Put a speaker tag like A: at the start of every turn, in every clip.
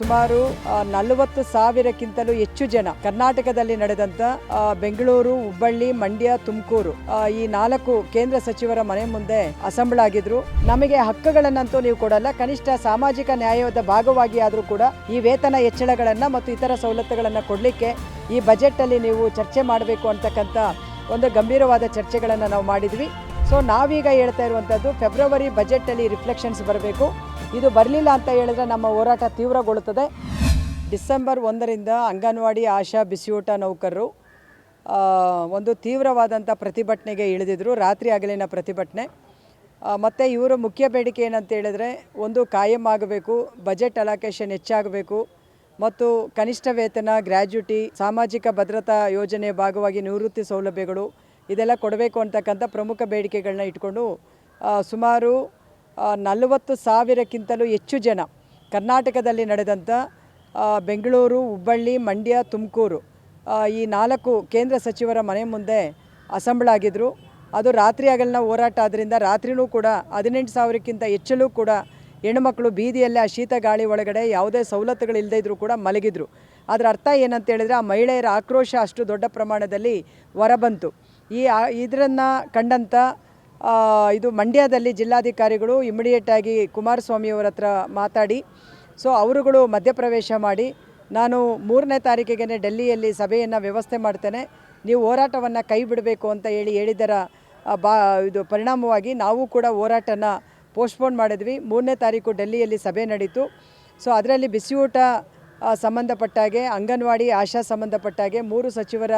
A: ಸುಮಾರು ನಲವತ್ತು ಸಾವಿರಕ್ಕಿಂತಲೂ ಹೆಚ್ಚು ಜನ ಕರ್ನಾಟಕದಲ್ಲಿ ನಡೆದಂತ ಬೆಂಗಳೂರು, ಹುಬ್ಬಳ್ಳಿ, ಮಂಡ್ಯ, ತುಮಕೂರು ಈ ನಾಲ್ಕು ಕೇಂದ್ರ ಸಚಿವರ ಮನೆ ಮುಂದೆ ಅಸೆಂಬ್ಲ್ ಆಗಿದ್ರು. ನಮಗೆ ಹಕ್ಕುಗಳನ್ನಂತೂ ನೀವು ಕೊಡಲ್ಲ, ಕನಿಷ್ಠ ಸಾಮಾಜಿಕ ನ್ಯಾಯದ ಭಾಗವಾಗಿ ಆದರೂ ಕೂಡ ಈ ವೇತನ ಹೆಚ್ಚಳಗಳನ್ನ ಮತ್ತು ಇತರ ಸವಲತ್ತುಗಳನ್ನ ಕೊಡಲಿಕ್ಕೆ ಈ ಬಜೆಟ್ ಅಲ್ಲಿ ನೀವು ಚರ್ಚೆ ಮಾಡಬೇಕು ಅಂತಕ್ಕಂಥ ಒಂದು ಗಂಭೀರವಾದ ಚರ್ಚೆಗಳನ್ನು ನಾವು ಮಾಡಿದ್ವಿ. ಸೊ, ನಾವೀಗ ಹೇಳ್ತಾ ಇರುವಂಥದ್ದು ಫೆಬ್ರವರಿ ಬಜೆಟಲ್ಲಿ ರಿಫ್ಲೆಕ್ಷನ್ಸ್ ಬರಬೇಕು. ಇದು ಬರಲಿಲ್ಲ ಅಂತ ಹೇಳಿದ್ರೆ ನಮ್ಮ ಹೋರಾಟ ತೀವ್ರಗೊಳ್ಳುತ್ತದೆ. ಡಿಸೆಂಬರ್ ಒಂದರಿಂದ ಅಂಗನವಾಡಿ ಆಶಾ ಬಿಸಿಯೂಟ ನೌಕರರು ಒಂದು ತೀವ್ರವಾದಂಥ ಪ್ರತಿಭಟನೆಗೆ ಇಳಿದಿದ್ರು, ರಾತ್ರಿ ಹಗಲಿನ ಪ್ರತಿಭಟನೆ. ಮತ್ತು ಇವರ ಮುಖ್ಯ ಬೇಡಿಕೆ ಏನಂತ ಹೇಳಿದ್ರೆ ಒಂದು ಕಾಯಂ ಆಗಬೇಕು, ಬಜೆಟ್ ಅಲೋಕೇಶನ್ ಹೆಚ್ಚಾಗಬೇಕು, ಮತ್ತು ಕನಿಷ್ಠ ವೇತನ ಗ್ರ್ಯಾಜ್ಯುಟಿ ಸಾಮಾಜಿಕ ಭದ್ರತಾ ಯೋಜನೆ ಭಾಗವಾಗಿ ನಿವೃತ್ತಿ ಸೌಲಭ್ಯಗಳು ಇದೆಲ್ಲ ಕೊಡಬೇಕು ಅಂತಕ್ಕಂಥ ಪ್ರಮುಖ ಬೇಡಿಕೆಗಳನ್ನ ಇಟ್ಕೊಂಡು ಸುಮಾರು ನಲವತ್ತು ಸಾವಿರಕ್ಕಿಂತಲೂ ಹೆಚ್ಚು ಜನ ಕರ್ನಾಟಕದಲ್ಲಿ ನಡೆದಂಥ ಬೆಂಗಳೂರು, ಹುಬ್ಬಳ್ಳಿ, ಮಂಡ್ಯ, ತುಮಕೂರು ಈ ನಾಲ್ಕು ಕೇಂದ್ರ ಸಚಿವರ ಮನೆ ಮುಂದೆ ಅಸೆಂಬ್ಲ್ ಆಗಿದ್ದರು ಅದು ರಾತ್ರಿ ಹಗಲಿನ ಹೋರಾಟ ಆದ್ದರಿಂದ ರಾತ್ರಿಯೂ ಕೂಡ ಹದಿನೆಂಟು ಸಾವಿರಕ್ಕಿಂತ ಹೆಚ್ಚಲೂ ಕೂಡ ಹೆಣ್ಣುಮಕ್ಕಳು ಬೀದಿಯಲ್ಲೇ ಆ ಶೀತ ಗಾಳಿ ಒಳಗಡೆ ಯಾವುದೇ ಸವಲತ್ತುಗಳು ಇಲ್ಲದೇ ಇದ್ದರೂ ಕೂಡ ಮಲಗಿದ್ರು. ಅದರ ಅರ್ಥ ಏನಂತ ಹೇಳಿದ್ರೆ ಆ ಮಹಿಳೆಯರ ಆಕ್ರೋಶ ಅಷ್ಟು ದೊಡ್ಡ ಪ್ರಮಾಣದಲ್ಲಿ ಹೊರಬಂತು. ಈ ಇದರನ್ನು ಕಂಡಂಥ ಇದು ಮಂಡ್ಯದಲ್ಲಿ ಜಿಲ್ಲಾಧಿಕಾರಿಗಳು ಇಮಿಡಿಯೇಟ್ ಆಗಿ ಕುಮಾರಸ್ವಾಮಿಯವರ ಹತ್ರ ಮಾತಾಡಿ ಸೊ ಅವರುಗಳು ಮಧ್ಯಪ್ರವೇಶ ಮಾಡಿ, ನಾನು ಮೂರನೇ ತಾರೀಕಿಗೆ ಡೆಲ್ಲಿಯಲ್ಲಿ ಸಭೆಯನ್ನು ವ್ಯವಸ್ಥೆ ಮಾಡ್ತೇನೆ, ನೀವು ಹೋರಾಟವನ್ನು ಕೈ ಬಿಡಬೇಕು ಅಂತ ಹೇಳಿ ಹೇಳಿದರ ಬಾ, ಇದು ಪರಿಣಾಮವಾಗಿ ನಾವು ಕೂಡ ಹೋರಾಟನ ಪೋಸ್ಟ್ಪೋನ್ ಮಾಡಿದ್ವಿ. ಮೂರನೇ ತಾರೀಕು ಡೆಲ್ಲಿಯಲ್ಲಿ ಸಭೆ ನಡೀತು. ಸೊ ಅದರಲ್ಲಿ ಬಿಸಿಯೂಟ ಸಂಬಂಧಪಟ್ಟಾಗೆ, ಅಂಗನವಾಡಿ, ಆಶಾ ಸಂಬಂಧಪಟ್ಟಾಗೆ ಮೂರು ಸಚಿವರ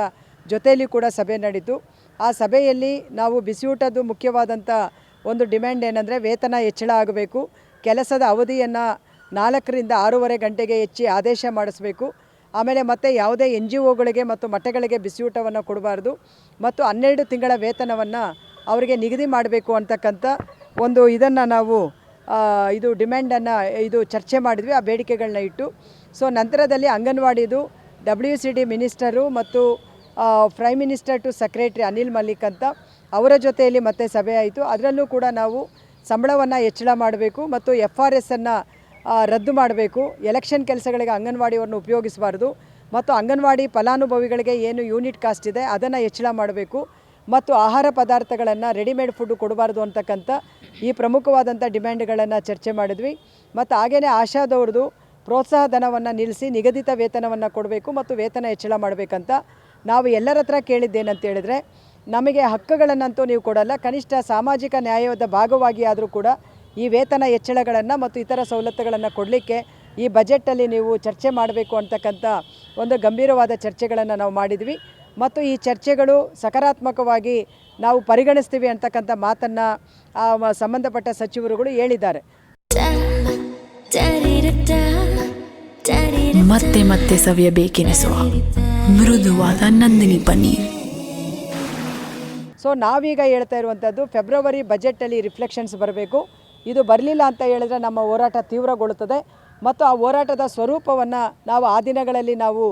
A: ಜೊತೆಯಲ್ಲಿ ಕೂಡ ಸಭೆ ನಡೀತು. ಆ ಸಭೆಯಲ್ಲಿ ನಾವು ಬಿಸಿಯೂಟದ್ದು ಮುಖ್ಯವಾದಂಥ ಒಂದು ಡಿಮ್ಯಾಂಡ್ ಏನಂದರೆ ವೇತನ ಹೆಚ್ಚಳ ಆಗಬೇಕು, ಕೆಲಸದ ಅವಧಿಯನ್ನು ನಾಲ್ಕರಿಂದ ಆರೂವರೆ ಗಂಟೆಗೆ ಹೆಚ್ಚಿ ಆದೇಶ ಮಾಡಿಸಬೇಕು. ಆಮೇಲೆ ಮತ್ತೆ ಯಾವುದೇ ಎನ್ ಜಿ ಒಗಳಿಗೆ ಮತ್ತು ಮಠಗಳಿಗೆ ಬಿಸಿಯೂಟವನ್ನು ಕೊಡಬಾರ್ದು. ಮತ್ತು ಹನ್ನೆರಡು ತಿಂಗಳ ವೇತನವನ್ನು ಅವರಿಗೆ ನಿಗದಿ ಮಾಡಬೇಕು ಅಂತಕ್ಕಂಥ ಒಂದು ಇದನ್ನು ನಾವು ಇದು ಡಿಮ್ಯಾಂಡನ್ನು, ಇದು ಚರ್ಚೆ ಮಾಡಿದ್ವಿ, ಆ ಬೇಡಿಕೆಗಳನ್ನ ಇಟ್ಟು. ಸೊ, ನಂತರದಲ್ಲಿ ಅಂಗನವಾಡಿದು ಡಬ್ಲ್ಯೂ ಸಿ ಡಿ ಮಿನಿಸ್ಟರು ಮತ್ತು prime minister to secretary Anil Mallik ಅಂತ ಅವರ ಜೊತೆಯಲ್ಲಿ ಮತ್ತೆ ಸಭೆ ಆಯಿತು. ಅದರಲ್ಲೂ ಕೂಡ ನಾವು ಸಂಬಳವನ್ನು ಹೆಚ್ಚಳ ಮಾಡಬೇಕು ಮತ್ತು ಎಫ್ ಆರ್ ಎಸ್ಸನ್ನು ರದ್ದು ಮಾಡಬೇಕು. ಎಲೆಕ್ಷನ್ ಕೆಲಸಗಳಿಗೆ ಅಂಗನವಾಡಿಯವ್ರನ್ನ ಉಪಯೋಗಿಸಬಾರ್ದು. ಮತ್ತು ಅಂಗನವಾಡಿ ಫಲಾನುಭವಿಗಳಿಗೆ ಏನು ಯೂನಿಟ್ ಕಾಸ್ಟ್ ಇದೆ ಅದನ್ನು ಹೆಚ್ಚಳ ಮಾಡಬೇಕು. ಮತ್ತು ಆಹಾರ ಪದಾರ್ಥಗಳನ್ನು ರೆಡಿಮೇಡ್ ಫುಡ್ ಕೊಡಬಾರ್ದು ಅಂತಕ್ಕಂಥ ಈ ಪ್ರಮುಖವಾದಂಥ ಡಿಮ್ಯಾಂಡ್ಗಳನ್ನು ಚರ್ಚೆ ಮಾಡಿದ್ವಿ. ಮತ್ತು ಹಾಗೆಯೇ ಆಶಾದವ್ರದ್ದು ಪ್ರೋತ್ಸಾಹ ಧನವನ್ನು ನಿಲ್ಲಿಸಿ ನಿಗದಿತ ವೇತನವನ್ನು ಕೊಡಬೇಕು ಮತ್ತು ವೇತನ ಹೆಚ್ಚಳ ಮಾಡಬೇಕಂತ ನಾವು ಎಲ್ಲರ ಹತ್ರ ಕೇಳಿದ್ದೇನಂತ ಹೇಳಿದ್ರೆ, ನಮಗೆ ಹಕ್ಕುಗಳನ್ನಂತೂ ನೀವು ಕೊಡಲ್ಲ, ಕನಿಷ್ಠ ಸಾಮಾಜಿಕ ನ್ಯಾಯದ ಭಾಗವಾಗಿ ಆದರೂ ಕೂಡ ಈ ವೇತನ ಹೆಚ್ಚಳಗಳನ್ನು ಮತ್ತು ಇತರ ಸವಲತ್ತುಗಳನ್ನು ಕೊಡಲಿಕ್ಕೆ ಈ ಬಜೆಟಲ್ಲಿ ನೀವು ಚರ್ಚೆ ಮಾಡಬೇಕು ಅಂತಕ್ಕಂಥ ಒಂದು ಗಂಭೀರವಾದ ಚರ್ಚೆಗಳನ್ನು ನಾವು ಮಾಡಿದ್ವಿ. ಮತ್ತು ಈ ಚರ್ಚೆಗಳು ಸಕಾರಾತ್ಮಕವಾಗಿ ನಾವು ಪರಿಗಣಿಸ್ತೀವಿ ಅಂತಕ್ಕಂಥ ಮಾತನ್ನು ಸಂಬಂಧಪಟ್ಟ ಸಚಿವರುಗಳು ಹೇಳಿದ್ದಾರೆ.
B: ಮತ್ತೆ ಮತ್ತೆ ಸವಿಯಬೇಕೆನಿಸುವ ಮೃದುವಾದ ನಂದಿನಿ ಪನ್ನೀರ್.
A: ಸೊ ನಾವೀಗ ಹೇಳ್ತಾ ಇರುವಂಥದ್ದು ಫೆಬ್ರವರಿ ಬಜೆಟಲ್ಲಿ ರಿಫ್ಲೆಕ್ಷನ್ಸ್ ಬರಬೇಕು. ಇದು ಬರಲಿಲ್ಲ ಅಂತ ಹೇಳಿದ್ರೆ ನಮ್ಮ ಹೋರಾಟ ತೀವ್ರಗೊಳ್ಳುತ್ತದೆ. ಮತ್ತು ಆ ಹೋರಾಟದ ಸ್ವರೂಪವನ್ನು ನಾವು ಆ ದಿನಗಳಲ್ಲಿ ನಾವು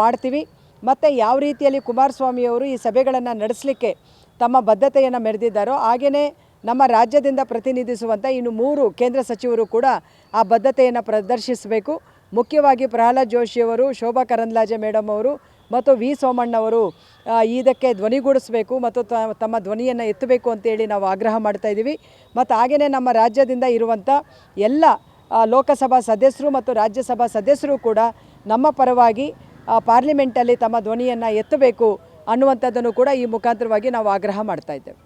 A: ಮಾಡ್ತೀವಿ. ಮತ್ತು ಯಾವ ರೀತಿಯಲ್ಲಿ ಕುಮಾರಸ್ವಾಮಿಯವರು ಈ ಸಭೆಗಳನ್ನು ನಡೆಸಲಿಕ್ಕೆ ತಮ್ಮ ಬದ್ಧತೆಯನ್ನು ಮೆರೆದಿದ್ದಾರೋ ಹಾಗೆಯೇ ನಮ್ಮ ರಾಜ್ಯದಿಂದ ಪ್ರತಿನಿಧಿಸುವಂಥ ಇನ್ನು ಮೂರು ಕೇಂದ್ರ ಸಚಿವರು ಕೂಡ ಆ ಬದ್ಧತೆಯನ್ನು ಪ್ರದರ್ಶಿಸಬೇಕು. ಮುಖ್ಯವಾಗಿ ಪ್ರಹ್ಲಾದ್ ಜೋಶಿಯವರು ಶೋಭಾ ಕರಂದ್ಲಾಜೆ ಮೇಡಮ್ ಅವರು ಮತ್ತು ವಿ ಸೋಮಣ್ಣವರು ಇದಕ್ಕೆ ಧ್ವನಿಗೂಡಿಸಬೇಕು ಮತ್ತು ತಮ್ಮ ಧ್ವನಿಯನ್ನು ಎತ್ತಬೇಕು ಅಂತೇಳಿ ನಾವು ಆಗ್ರಹ ಮಾಡ್ತಾ ಇದ್ದೀವಿ. ಮತ್ತು ಹಾಗೆಯೇ ನಮ್ಮ ರಾಜ್ಯದಿಂದ ಇರುವಂಥ ಎಲ್ಲ ಲೋಕಸಭಾ ಸದಸ್ಯರು ಮತ್ತು ರಾಜ್ಯಸಭಾ ಸದಸ್ಯರು ಕೂಡ ನಮ್ಮ ಪರವಾಗಿ ಪಾರ್ಲಿಮೆಂಟಲ್ಲಿ ತಮ್ಮ ಧ್ವನಿಯನ್ನು ಎತ್ತಬೇಕು ಅನ್ನುವಂಥದ್ದನ್ನು ಕೂಡ ಈ ಮುಖಾಂತರವಾಗಿ ನಾವು ಆಗ್ರಹ ಮಾಡ್ತಾ ಇದ್ದೇವೆ.